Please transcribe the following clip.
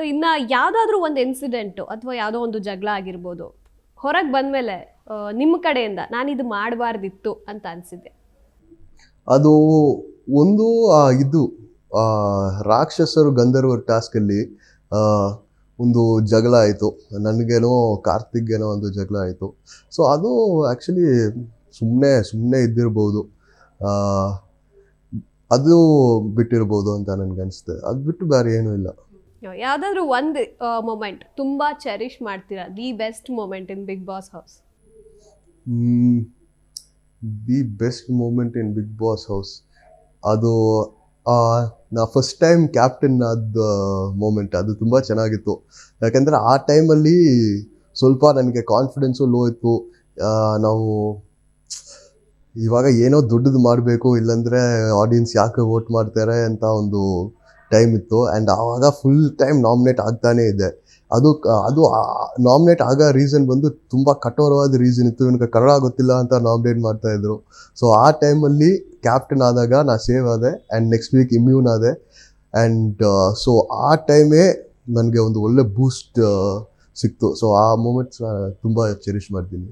So ಇನ್ನು ಯಾವುದಾದ್ರೂ ಒಂದು ಇನ್ಸಿಡೆಂಟು ಅಥವಾ ಯಾವುದೋ ಒಂದು ಜಗಳ ಆಗಿರ್ಬೋದು, ಹೊರಗೆ ಬಂದಮೇಲೆ ನಿಮ್ಮ ಕಡೆಯಿಂದ ನಾನು ಇದು ಮಾಡಬಾರ್ದಿತ್ತು ಅಂತ ಅನಿಸಿದ್ದೆ ಅದು ಒಂದು ಇದು ರಾಕ್ಷಸರು ಗಂಧರ್ವರ ಟಾಸ್ಕಲ್ಲಿ ಒಂದು ಜಗಳ ಆಯಿತು. ನನಗೇನೋ ಕಾರ್ತಿಕ್ಗೇನೋ ಒಂದು ಜಗಳ ಆಯಿತು. ಸೊ ಅದು ಆ್ಯಕ್ಚುಲಿ ಸುಮ್ಮನೆ ಸುಮ್ಮನೆ ಇದ್ದಿರ್ಬೋದು. ಅದು ಬಿಟ್ಟಿರ್ಬೋದು ಅಂತ ನನಗೆ ಅನಿಸ್ತದೆ ಅದು ಬಿಟ್ಟು ಬೇರೆ ಏನೂ ಇಲ್ಲ. ಯಾವ್ದಾದ್ರು ಒಂದು ಮೊಮೆಂಟ್ ತುಂಬಾ ಚೆರಿಷ್ ಮಾಡ್ತೀರಾ? The best moment in Bigg Boss house the best moment in Bigg Boss house ಅದು ನಾ ಫಸ್ಟ್ ಟೈಮ್ ಕ್ಯಾಪ್ಟನ್ ಆದ ಮೂಮೆಂಟ್ ಅದು ತುಂಬ ಚೆನ್ನಾಗಿತ್ತು. ಯಾಕಂದರೆ ಆ ಟೈಮಲ್ಲಿ ಸ್ವಲ್ಪ ನನಗೆ ಕಾನ್ಫಿಡೆನ್ಸು ಲೋ ಇತ್ತು. ನಾವು ಇವಾಗ ಏನೋ ದೊಡ್ಡದು ಮಾಡಬೇಕು, ಇಲ್ಲಾಂದರೆ ಆಡಿಯನ್ಸ್ ಯಾಕೆ ವೋಟ್ ಮಾಡ್ತಾರೆ ಅಂತ ಒಂದು ಟೈಮ್ ಇತ್ತು ಆ್ಯಂಡ್ ಆವಾಗ ಫುಲ್ ಟೈಮ್ ನಾಮಿನೇಟ್ ಆಗ್ತಾನೇ ಇದೆ. ಅದು ಅದು ನಾಮಿನೇಟ್ ಆಗೋ ರೀಸನ್ ಬಂದು ತುಂಬ ಕಠೋರವಾದ ರೀಸನ್ ಇತ್ತು. ನನಗೆ ಕನ್ನಡ ಗೊತ್ತಿಲ್ಲ ಅಂತ ನಾಮಿನೇಟ್ ಮಾಡ್ತಾ ಇದ್ರು. ಸೊ ಆ ಟೈಮಲ್ಲಿ ಕ್ಯಾಪ್ಟನ್ ಆದಾಗ ನಾ ಸೇವ್ ಆದೆ ಆ್ಯಂಡ್ ನೆಕ್ಸ್ಟ್ ವೀಕ್ ಇಮ್ಯೂನ್ ಆದೆ. ಆ್ಯಂಡ್ ಸೊ ಆ ಟೈಮೇ ನನಗೆ ಒಂದು ಒಳ್ಳೆ ಬೂಸ್ಟ್ ಸಿಕ್ತು. ಸೊ ಆ ಮೂಮೆಂಟ್ಸ್ ತುಂಬ ಚೆರಿಷ್ ಮಾಡ್ತೀನಿ.